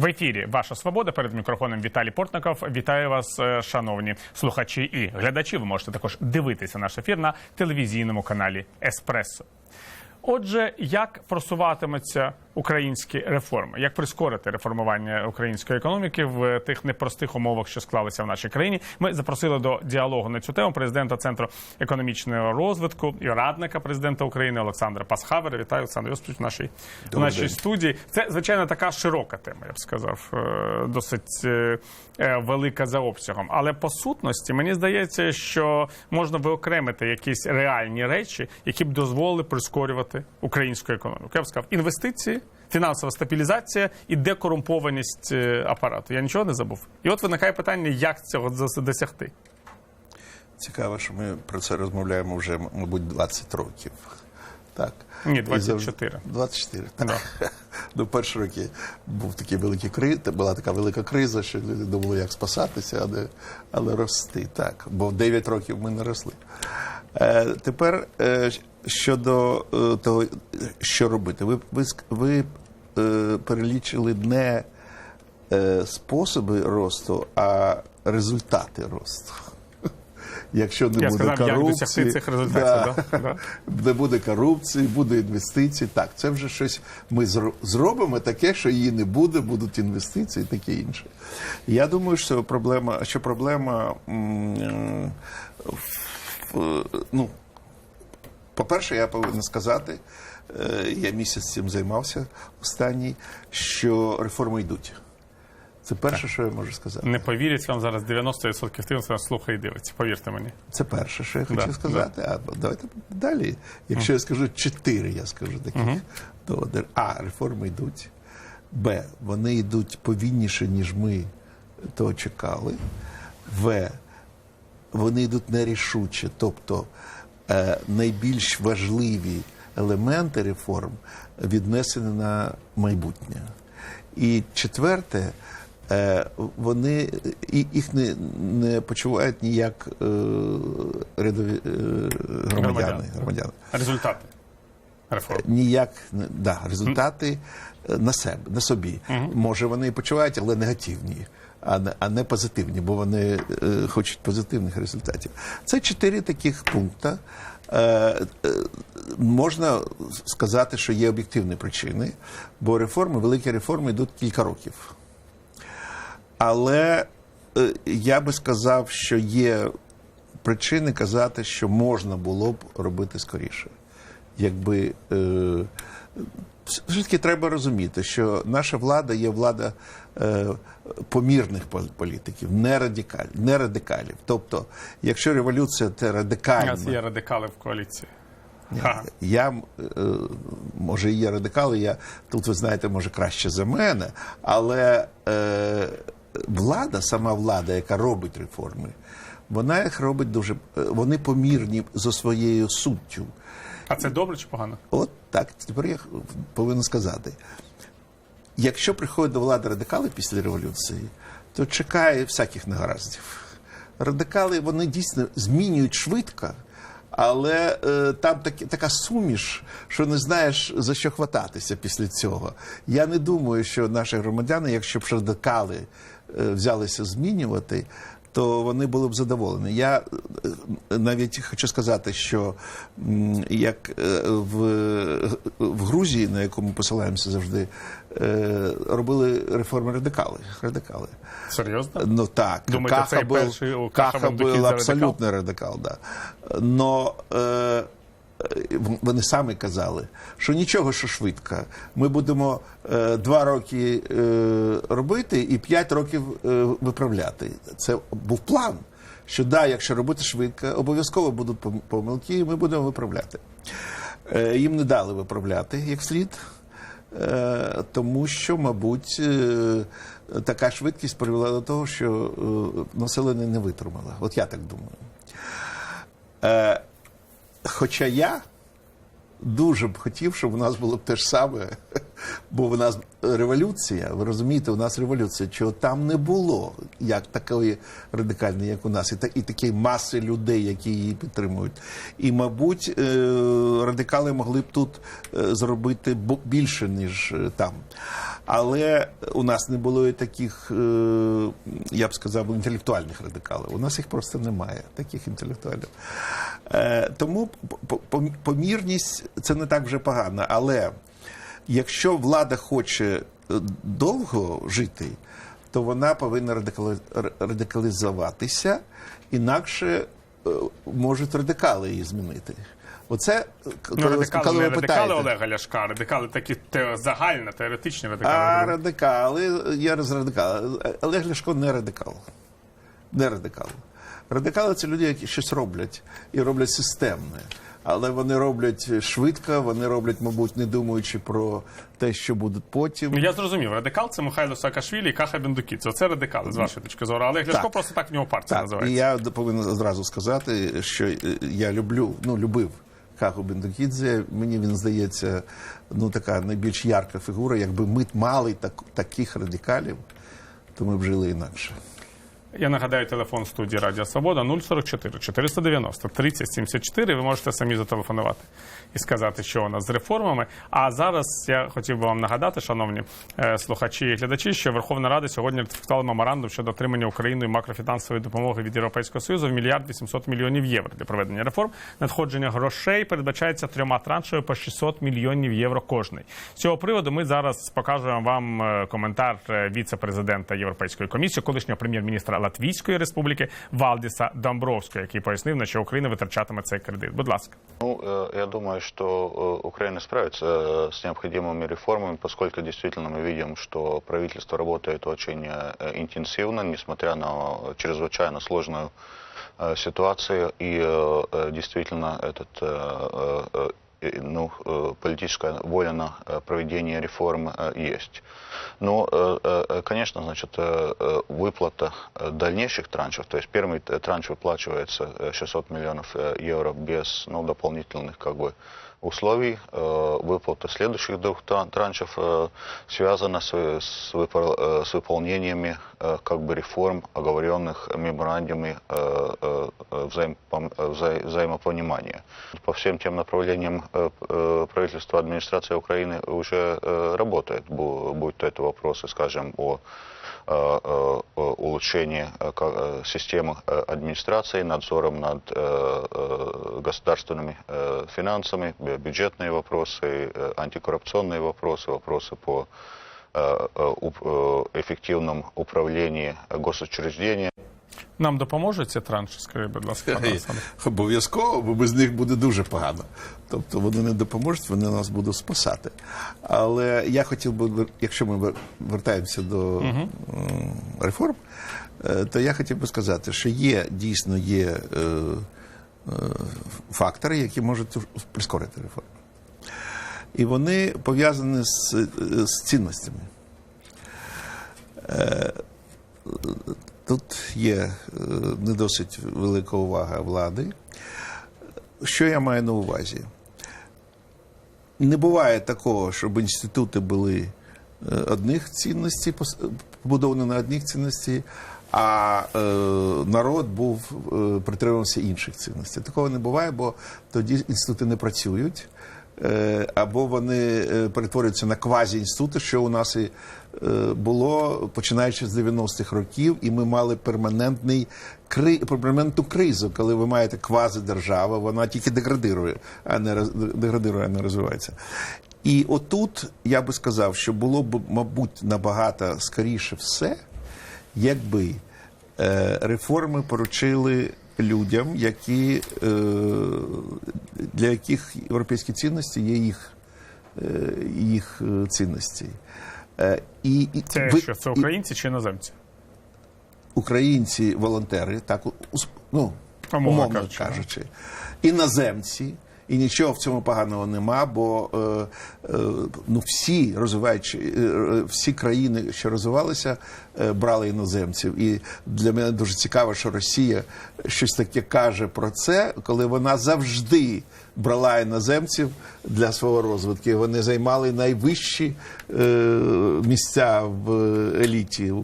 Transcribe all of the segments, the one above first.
В ефірі Ваша Свобода перед мікрофоном Віталій Портников. Вітаю вас, е, шановні слухачі і глядачі. Ви можете також дивитися наш ефір на телевізійному каналі Еспресо. Отже, як просуватимуться українські реформи, як прискорити реформування української економіки в тих непростих умовах, що склалися в нашій країні? Ми запросили до діалогу на цю тему президента центру економічного розвитку і радника президента України Олександра Пасхавера. Вітаю Олександр Йосипович в нашій, в нашій студії. Це звичайно така широка тема, я б сказав, е, досить е, е, велика за обсягом. Але по сутності мені здається, що можна виокремити якісь реальні речі, які б дозволили прискорювати українську економіку. Я б сказав, інвестиції. Фінансова стабілізація і декорумпованість е, апарату. Я нічого не забув. І от виникає питання, як цього досягти. Цікаво, що ми про це розмовляємо вже, мабуть, 20 років. Так. Ні, І завжди- 24. 24, так. Да. Ну, перші роки був такий великий криз, була така велика криза, що люди думали, як спасатися, але, але рости. Так. Бо в 9 років ми не росли. Е, тепер е, щодо е, того, що робити. Ви, ви, ви е, перелічили не е, способи росту, а результати росту. Якщо не Я буде сказав, корупції, досягти цих результатів. Да. Да. не буде корупції, буде інвестиції. Так, це вже щось ми зробимо таке, що її не буде, будуть інвестиції, і таке інше. Я думаю, що проблема, що проблема, м, е, в- ну, по-перше, я повинен сказати, е, я місяць цим займався останній, що реформи йдуть. Це перше, що я можу сказати. Не повірять вам зараз 90% тих, хто нас слухає і дивиться. Повірте мені. Це перше, що я хочу Да, сказати. А давайте далі. Якщо я скажу чотири, я скажу таких. То де- А, реформи йдуть. Б. Вони йдуть повільніше, ніж ми того чекали. В. Вони йдуть нерішуче. Тобто найбільш важливі елементи реформ віднесені на майбутнє. І четверте, е, вони їх не, не почувають ніяк е, рядові е, громадяни. Громадяни. Результати реформ. Ніяк да, результати е, на себе, на собі. Може, вони і почувають, але негативні. А не, позитивні, бо вони е, хочуть позитивних результатів. Це чотири таких пункти. Е, е, можна сказати, що є об'єктивні причини, бо реформи, великі реформи йдуть кілька років. Але я би сказав, що є причини казати, що можна було б робити скоріше. Якби е, все ж таки треба розуміти, що наша влада є влада е, помірних політиків, не радикаль, не радикалів. Тобто, якщо революція це радикальна... У нас є радикали в коаліції. Ага. я е, може і є радикали, я тут ви знаєте, може краще за мене, але е, влада, сама влада, яка робить реформи, вона їх робить дуже. е, Вони помірні за своєю суттю. А це добре чи погано? От так, тепер я повинен сказати. Якщо приходять до влади радикали після революції, то чекає всяких негараздів. Радикали вони дійсно змінюють швидко, але е, там такі, така суміш, що не знаєш за що хвататися після цього. Я не думаю, що наші громадяни, якщо б радикали е, взялися змінювати, то вони були б задоволені. Я е, навіть хочу сказати, що як е, в, в Грузії, на яку ми посилаємося завжди, е, робили реформи радикали. радикали. Серйозно? Ну так, Думаєте, цей був, перший Каха Каха був абсолютно радикал, да. Но вони самі казали, що нічого, що швидко. Ми будемо е, два роки е, робити і п'ять років е, виправляти. Це був план. Що да, якщо робити швидко, обов'язково будуть помилки, і ми будемо виправляти. Е, їм не дали виправляти як слід. Е, тому що, мабуть, е, така швидкість привела до того, що е, населення не витримало. От я так думаю. Е, Хоча я дуже б хотів, щоб у нас було б те ж саме Бо в нас революція, ви розумієте, у нас революція, чого там не було як такої радикальної, як у нас, і, та, і такої маси людей, які її підтримують. І, мабуть, е, радикали могли б тут е, зробити більше, ніж е, там. Але у нас не було і таких, я б сказав, інтелектуальних радикалів. У нас їх просто немає, таких інтелектуалів. Тому по- по- помірність це не так вже погано. Але якщо влада хоче е, довго жити, то вона повинна радикалізуватися, інакше е, можуть радикали її змінити. Оце е, Ну, коли, радикали коли не ви радикали питаєте. Олега Ляшка, радикали такі те, загально, теоретичні радикали. А радикали, я раз радикал. Олег Ляшко не радикал. Не радикал. Радикали це люди, які щось роблять і роблять системне. Але вони роблять швидко, вони роблять, мабуть, не думаючи про те, що буде потім. Ну, я зрозумів, радикал це Михайло Саакашвілі і Каха Бендукідзе. Оце радикали, з вашої точки зору. Але Ляшко Так. просто так в нього партія Так, називається. і я повинен одразу сказати, що е, я люблю, ну любив Каху Бендукідзе. Мені він здається, ну така найбільш ярка фігура. Якби ми мали так, таких радикалів, то ми б жили інакше. Я нагадаю телефон студії Радіо Свобода 044 490 30 74. Ви можете самі зателефонувати і сказати, що у нас з реформами. А зараз я хотів би вам нагадати, шановні е, слухачі і глядачі, що Верховна Рада сьогодні ратифікувала меморандум щодо отримання Україною макрофінансової допомоги від Європейського Союзу в мільярд 800 мільйонів євро для проведення реформ. Надходження грошей передбачається трьома траншами по 600 мільйонів євро кожний. З цього приводу ми зараз покажемо вам е, коментар е, віце-президента Європейської комісії, колишнього прем'єр-міністра Латвійської республіки Валдіса Домбровського, який пояснив, на що Україна витрачатиме цей кредит. Будь ласка. Ну, э, я думаю, что э, Украина справится э, с необходимыми реформами, поскольку действительно мы видим, что правительство работает очень э, интенсивно, несмотря на э, чрезвычайно сложную э, ситуацию. И э, э, действительно этот э, э, э, ну, э, политическая воля на э, проведение реформ э, есть. Но, э, э, конечно, значит, э, э, выплата э, дальнейших траншев, то есть первый т- транш выплачивается э, 600 миллионов э, евро без ну, дополнительных как бы, условий. Э, Выплата следующих двух тран- траншев э, связана с, с выпол- э, с выполнениями э, как бы реформ, оговоренных меморандумами э, э, э, взаимопонимания. По всем тем направлениям э, э, правительство администрация Украины уже э, работает, бу- будь то это вопросы, скажем, о э, э, улучшении э, э, системы э, администрации, надзором над э, э, государственными э, финансами, бю- бюджетные вопросы, э, антикоррупционные вопросы, вопросы по э, э, уп- э, эффективном управлении госучреждениями. Нам допоможуть ці транші? Скажіть, будь ласка, пане Олександр. Обов'язково, бо без них буде дуже погано. Тобто вони не допоможуть, вони нас будуть спасати. Але я хотів би, якщо ми вер- вертаємося до м, реформ, е, то я хотів би сказати, що є дійсно є е, е, фактори, які можуть прискорити реформи. І вони пов'язані з, е, з цінностями. Тут є е, не досить велика увага влади. Що я маю на увазі? Не буває такого, щоб інститути були е, одних цінностей, побудовані на одних цінностей, а е, народ був е, притримувався інших цінностей. Такого не буває, бо тоді інститути не працюють. Е, Або вони е, перетворюються на квазі-інститути, що у нас і е, було починаючи з 90-х років, і ми мали перманентний кри... перманентну кризу, коли ви маєте квазидержаву, вона тільки деградирує, а не роз- деградирує, а не розвивається. І отут я би сказав, що було б, мабуть, набагато скоріше все, якби реформи поручили людям, які, е, для яких європейські цінності є їх, е, їх е, цінності. Е, і, і, Це ви- що, це і- українці чи іноземці? українці волонтери, так ну, Умовно умовно кажучи, кажучи, іноземці, І нічого в цьому поганого нема, бо е, е, ну, всі розвиваючі, е, е, всі країни, що розвивалися, е, брали іноземців. І для мене дуже цікаво, що Росія щось таке каже про це, коли вона завжди брала іноземців для свого розвитку. Вони займали найвищі е, місця в еліті е,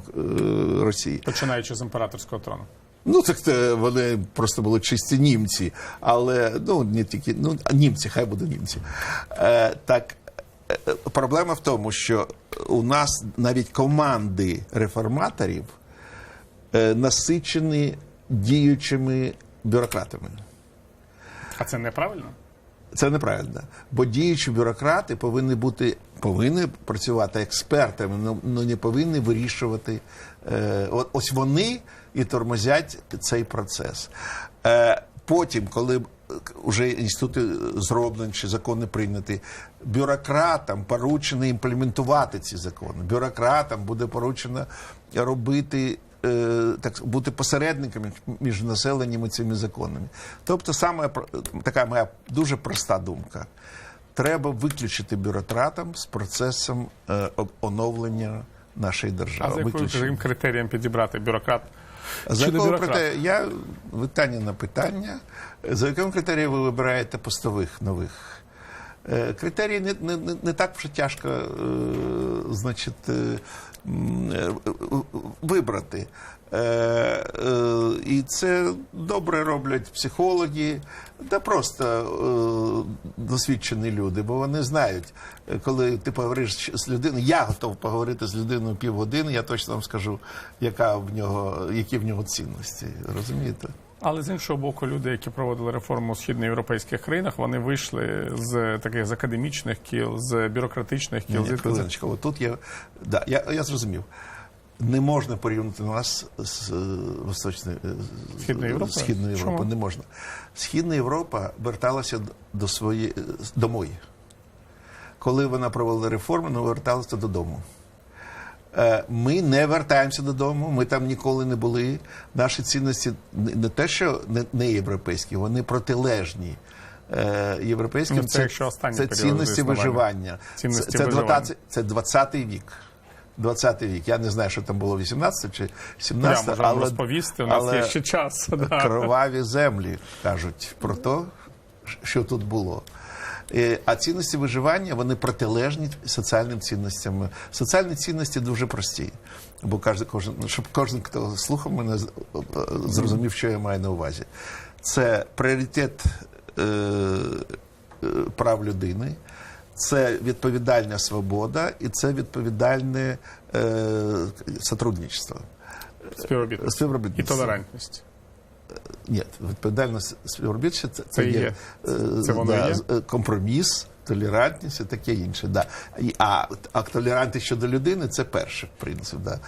Росії. Починаючи з імператорського трону. Ну так це вони просто були чисті німці, але ну не тільки ну німці, хай будуть німці. Е, так е, е, проблема в тому, що у нас навіть команди реформаторів е, насичені діючими бюрократами. А це неправильно? Це неправильно, бо діючі бюрократи повинні бути повинні працювати експертами, ну, не повинні вирішувати. Е, ось вони і тормозять цей процес. Е, потім, коли вже інститути зроблені чи закони прийняті, бюрократам поручено імплементувати ці закони. Бюрократам буде поручено робити е, так бути посередниками між населенням і цими законами. Тобто, саме така моя дуже проста думка. Треба виключити бюрократам з процесом е, оновлення нашої А держави. за яким критерієм підібрати бюрократ? За про критерію? Я питання на питання. За яким критерієм ви вибираєте постових нових? Е, Критерії не, не, не, не так вже тяжко е, значить, е, е, вибрати. Е, е, і це добре роблять психологи, та просто досвідчені люди, бо вони знають, коли ти поговориш з людиною, я готов поговорити з людиною півгодини, я точно вам скажу, яка в нього, які в нього цінності. Розумієте? Але з іншого боку, люди, які проводили реформу у східноєвропейських країнах, вони вийшли з таких з академічних кіл, з бюрократичних кіл. Ні, хвилиночку, от тут я, да, я, я зрозумів. Не можна порівняти нас з Восточною е, Східною Європою? Східною Європою. Не можна. Східна Європа верталася до своєї домой. Коли вона провела реформи, вона верталася додому. Е, Ми не вертаємося додому, ми там ніколи не були. Наші цінності не те, що не, європейські, вони протилежні. Е, Європейським Ну, це останній це цінності виживання. Цінності це, це, виживання. 20, це 20-й вік. 20-й вік. Я не знаю, що там було 18 чи Я 17, можу але, розповісти, у нас але є ще час. Кроваві землі кажуть про те, що тут було. Е, А цінності виживання вони протилежні соціальним цінностям. Соціальні цінності дуже прості. Бо кожен, кожен, щоб кожен, хто слухав мене, е, зрозумів, що я маю на увазі. Це пріоритет е, е, прав людини, це відповідальна свобода і це відповідальне е, сотрудничество. Співробітництво. І толерантність. Ні, відповідальність співробітча це, це, є, е, Це воно да, є? е, компроміс, толерантність і таке інше. Да. А, а толерантність щодо людини це перший принцип. Да.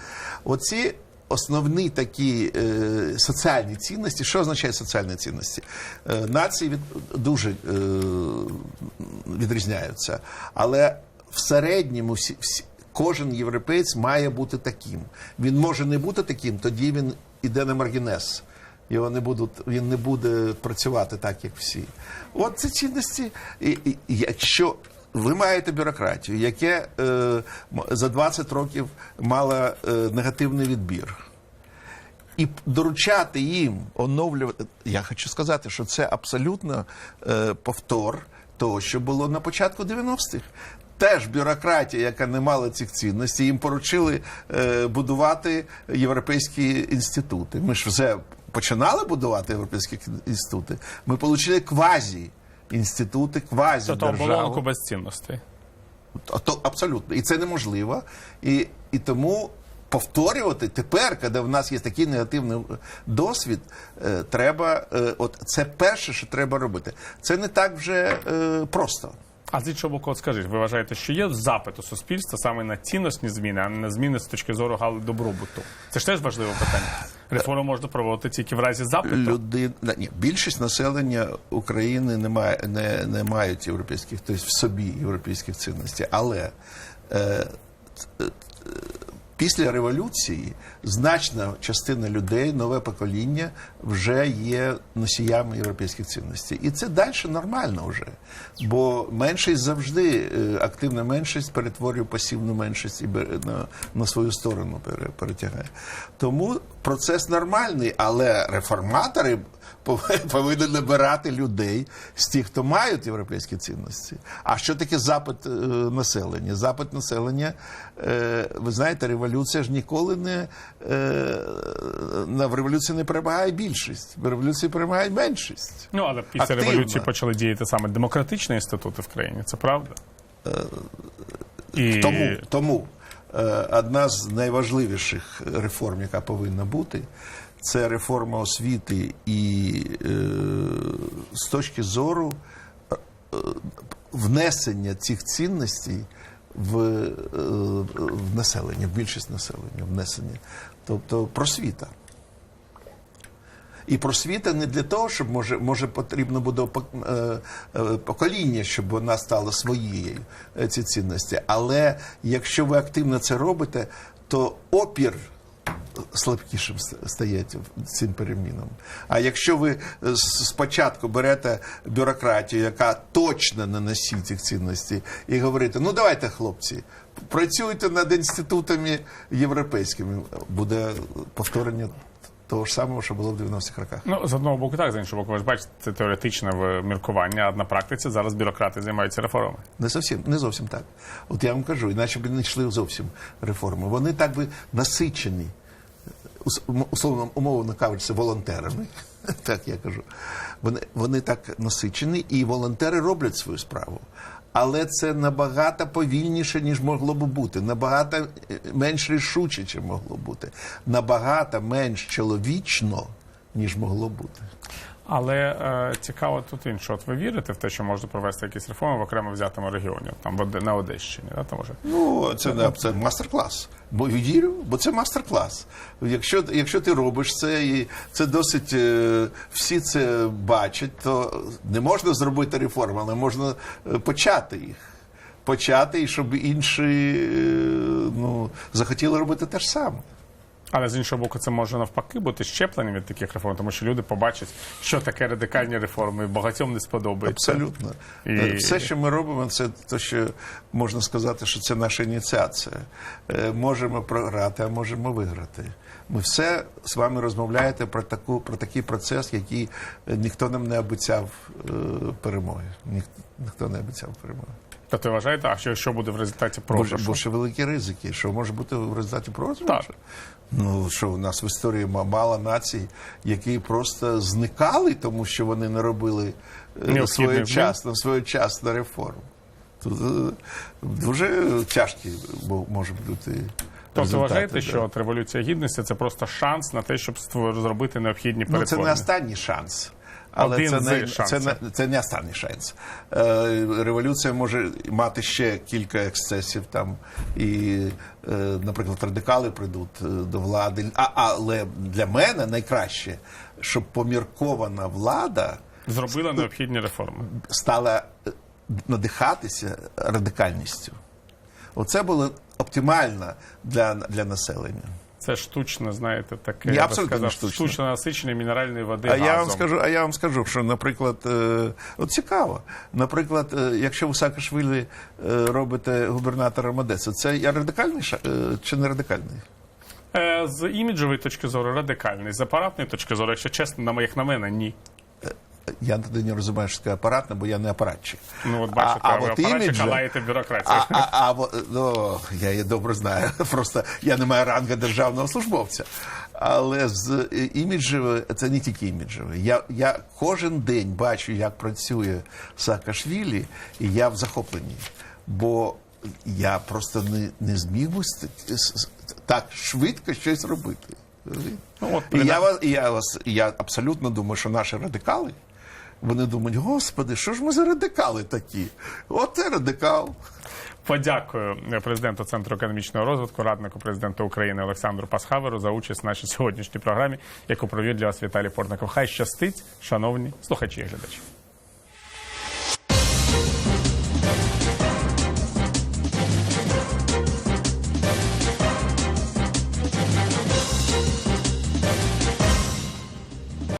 Оці основні такі е, соціальні цінності. Що означає соціальні цінності? Е, нації від, дуже е, відрізняються. Але в середньому всі, всі, кожен європейць має бути таким. Він може не бути таким, тоді він іде на маргінез. Його не будуть, він не буде працювати так, як всі. От це цінності. І, і, якщо ви маєте бюрократію, яке е, за 20 років мало е, негативний відбір, і доручати їм оновлювати. Я хочу сказати, що це абсолютно е, повтор того, що було на початку 90-х. Теж бюрократія, яка не мала цих цінностей, їм поручили е, будувати європейські інститути. Ми ж вже починали будувати європейські інститути. Ми отримали квазі інститути, квазі Тобто оболонку без цінностей. То абсолютно. І це неможливо. І, і тому повторювати тепер, коли в нас є такий негативний досвід, е, треба, е, от це перше, що треба робити. Це не так вже е, просто. А з іншого боку, от скажіть, ви вважаєте, що є запит у суспільства саме на цінностні зміни, а не на зміни з точки зору гали добробуту? Це ж теж важливе питання. Реформу можна проводити тільки в разі запиту. Людина ні, більшість населення України не має не, не мають європейських, тобто в собі європейських цінностей. Але е, е, Після революції значна частина людей, нове покоління, вже є носіями європейських цінностей. І це далі нормально вже. Бо меншість завжди, е, активна меншість перетворює пасивну меншість і на, на свою сторону пере- перетягає. Тому процес нормальний, але реформатори пов- повинні набирати людей з тих, хто мають європейські цінності. А що таке запит е, населення? Запит населення, е, ви знаєте, революція ж ніколи не е, в революції не перемагає більшість, в революції перемагає меншість. Ну але після Активно. революції почали діяти саме демократичні інститути в країні. Це правда? І... Тому, тому одна з найважливіших реформ, яка повинна бути, це реформа освіти і е, з точки зору е, внесення цих цінностей в, е, в населення, в більшість населення, внесення. Тобто просвіта. І просвіта не для того, щоб може, може потрібно буде е, е, покоління, щоб вона стала своєю е, ці цінності. Але якщо ви активно це робите, то опір слабкішим ст- стає цим перемінам. А якщо ви е, спочатку берете бюрократію, яка точно не носить цих цінностей, і говорите, ну давайте, хлопці, працюйте над інститутами європейськими, буде повторення того ж самого, що було в 90-х роках. Ну, з одного боку, так, з іншого боку, ви ж бачите, це теоретичне міркування, а на практиці зараз бюрократи займаються реформами. Не зовсім, не зовсім так. От я вам кажу, іначе б не йшли зовсім реформи. Вони так би насичені, условно умовно кажучи, волонтерами. Так я кажу. Вони, вони так насичені, і волонтери роблять свою справу. Але це набагато повільніше, ніж могло б бути, набагато е, менш рішуче, ніж могло бути, набагато менш чоловічно, ніж могло бути. Але е, цікаво тут інше. От ви вірите в те, що можна провести якісь реформи в окремо взятому регіоні, там в на Одещині, да, тому що Ну, це, не- це мастер-клас. Бо вірю, бо це мастер-клас. Якщо, якщо ти робиш це, і це досить е, всі це бачать, то не можна зробити реформи, але можна е, почати їх. Почати, і щоб інші е, ну, захотіли робити те ж саме. Але з іншого боку, це може навпаки бути щепленням від таких реформ, тому що люди побачать, що таке радикальні реформи, і багатьом не сподобається. Абсолютно. І- Е, Все, що ми робимо, це те, що можна сказати, що це наша ініціація. Е, Можемо програти, а можемо виграти. Ми все з вами розмовляєте про таку про такий процес, який е, ніхто нам не обіцяв перемоги. Ніх- Ніхто не обіцяв перемоги. Тобто ви вважаєте, а що, що буде в результаті програшу? бо ще великі ризики. Що може бути в результаті програшу? Так. Ну що у нас в історії мало націй, які просто зникали, тому що вони не робили е, своєчасно, своєчасно реформу. Тут е, дуже тяжкі може можуть бути. Тобто вважаєте, да. що от революція гідності це просто шанс на те, щоб зробити необхідні Ну, це не останній шанс. Але Один це не, це, не, це не останній шанс. Е, революція може мати ще кілька ексцесів там, і, е, наприклад, радикали прийдуть е, до влади. А, але для мене найкраще, щоб поміркована влада Зробила необхідні реформи. стала надихатися радикальністю. Оце було оптимально для, для населення. Це штучно, знаєте, таке я абсолютно не сказав, штучно. штучно насичення мінеральної води А газом. я вам скажу, а я вам скажу, що, наприклад, е, от цікаво, наприклад, е, якщо ви Саакашвілі е, робите губернатором Одеси, це я радикальний ша- е, чи не радикальний? Е, З іміджової точки зору радикальний, з апаратної точки зору, якщо чесно, на моїх на мене, ні. Я тоді не розумію, що таке апаратне, бо я не апаратчик. Ну от бачите, А- а ви от апаратчик, а лаєте бюрократію. А, а, а ну, я її добре знаю. Просто я не маю ранга державного службовця. Але з е, іміджеве, це не тільки іміджеве. Я, я кожен день бачу, як працює Саакашвілі, і я в захопленні. Бо я просто не, не зміг би с- так швидко щось робити. Ну, от, І я, вас, я, вас, я абсолютно думаю, що наші радикали, вони думають, господи, що ж ми за радикали такі? Оце радикал. Подякую президенту Центру економічного розвитку, раднику президента України Олександру Пасхаверу за участь в нашій сьогоднішній програмі, яку провів для вас Віталій Портников. Хай щастить, шановні слухачі і глядачі.